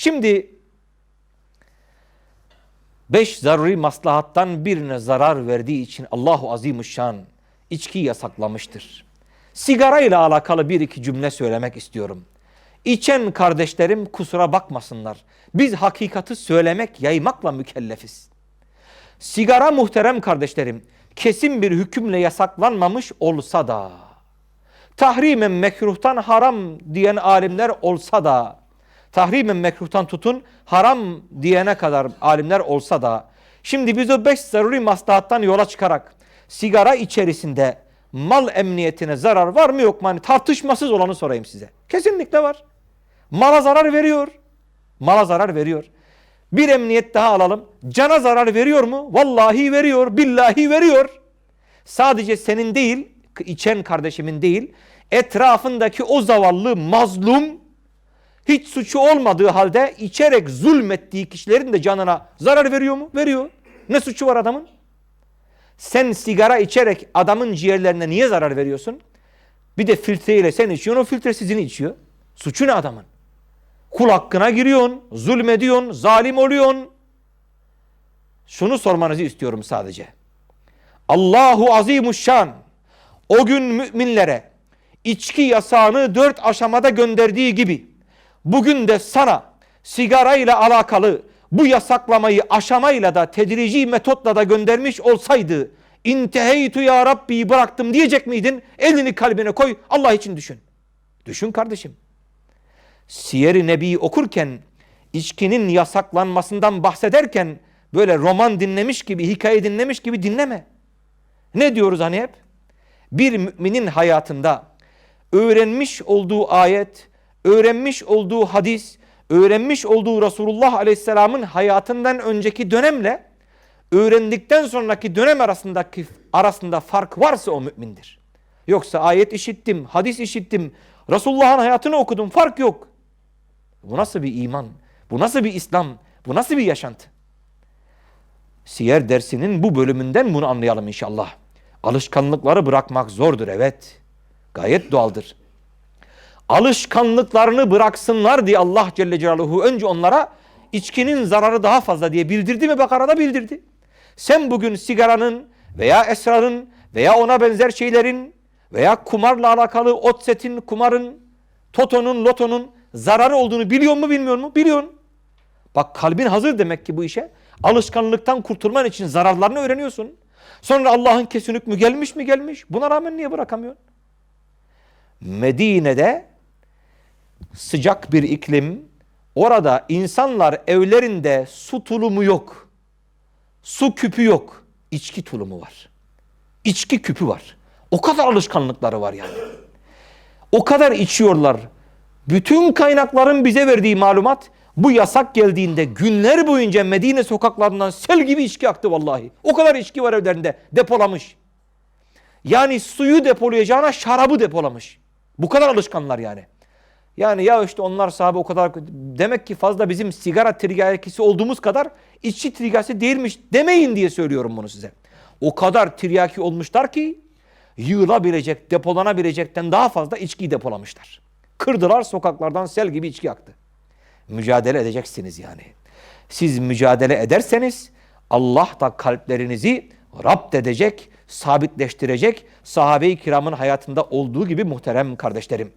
Şimdi beş zaruri maslahattan birine zarar verdiği için Allahu Azimuşşan içkiyi yasaklamıştır. Sigara ile alakalı bir iki cümle söylemek istiyorum. İçen kardeşlerim kusura bakmasınlar. Biz hakikati söylemek, yaymakla mükellefiz. Sigara muhterem kardeşlerim kesin bir hükümle yasaklanmamış olsa da tahrimen mekruhtan haram diyen alimler olsa da tahrimen mekruhtan tutun haram diyene kadar alimler olsa da şimdi biz o beş zaruri maslahattan yola çıkarak sigara içerisinde mal emniyetine zarar var mı yok mu? Hani tartışmasız olanı sorayım size. Kesinlikle var. Mala zarar veriyor. Mala zarar veriyor. Bir emniyet daha alalım. Cana zarar veriyor mu? Vallahi veriyor. Billahi veriyor. Sadece senin değil, içen kardeşimin değil, etrafındaki o zavallı mazlum hiç suçu olmadığı halde içerek zulmettiği kişilerin de canına zarar veriyor mu? Veriyor. Ne suçu var adamın? Sen sigara içerek adamın ciğerlerine niye zarar veriyorsun? Bir de filtreyle sen içiyorsun, o filtre sizin içiyor. Suçu ne adamın? Kul hakkına giriyorsun, zulmediyorsun, zalim oluyorsun. Şunu sormanızı istiyorum sadece. Allahu Azimuşşan o gün müminlere içki yasağını dört aşamada gönderdiği gibi bugün de sana sigara ile alakalı bu yasaklamayı aşamayla da tedrici metotla da göndermiş olsaydı inteheytu ya Rabbi bıraktım diyecek miydin? Elini kalbine koy Allah için düşün. Düşün kardeşim. Siyer-i Nebi okurken içkinin yasaklanmasından bahsederken böyle roman dinlemiş gibi, hikaye dinlemiş gibi dinleme. Ne diyoruz hani hep? Bir müminin hayatında öğrenmiş olduğu ayet, öğrenmiş olduğu hadis, öğrenmiş olduğu Resulullah Aleyhisselam'ın hayatından önceki dönemle öğrendikten sonraki dönem arasındaki arasında fark varsa o mümindir. Yoksa ayet işittim, hadis işittim, Resulullah'ın hayatını okudum fark yok. Bu nasıl bir iman? Bu nasıl bir İslam? Bu nasıl bir yaşantı? Siyer dersinin bu bölümünden bunu anlayalım inşallah. Alışkanlıkları bırakmak zordur evet. Gayet doğaldır. Alışkanlıklarını bıraksınlar diye Allah Celle Celaluhu önce onlara içkinin zararı daha fazla diye bildirdi mi Bakara'da bildirdi. Sen bugün sigaranın veya esrarın veya ona benzer şeylerin veya kumarla alakalı otsetin, kumarın, totonun, lotonun zararı olduğunu biliyor mu bilmiyor mu? Biliyorsun. Bak kalbin hazır demek ki bu işe. Alışkanlıktan kurtulman için zararlarını öğreniyorsun. Sonra Allah'ın kesin hükmü gelmiş mi gelmiş. Buna rağmen niye bırakamıyorsun? Medine'de sıcak bir iklim. Orada insanlar evlerinde su tulumu yok. Su küpü yok. İçki tulumu var. İçki küpü var. O kadar alışkanlıkları var yani. O kadar içiyorlar. Bütün kaynakların bize verdiği malumat bu yasak geldiğinde günler boyunca Medine sokaklarından sel gibi içki aktı vallahi. O kadar içki var evlerinde depolamış. Yani suyu depolayacağına şarabı depolamış. Bu kadar alışkanlar yani. Yani ya işte onlar sahabe o kadar demek ki fazla bizim sigara tiryakisi olduğumuz kadar içki tiryakisi değilmiş demeyin diye söylüyorum bunu size. O kadar tiryaki olmuşlar ki yığılabilecek, depolanabilecekten daha fazla içkiyi depolamışlar. Kırdılar sokaklardan sel gibi içki aktı. Mücadele edeceksiniz yani. Siz mücadele ederseniz Allah da kalplerinizi rapt edecek, sabitleştirecek sahabe-i kiramın hayatında olduğu gibi muhterem kardeşlerim.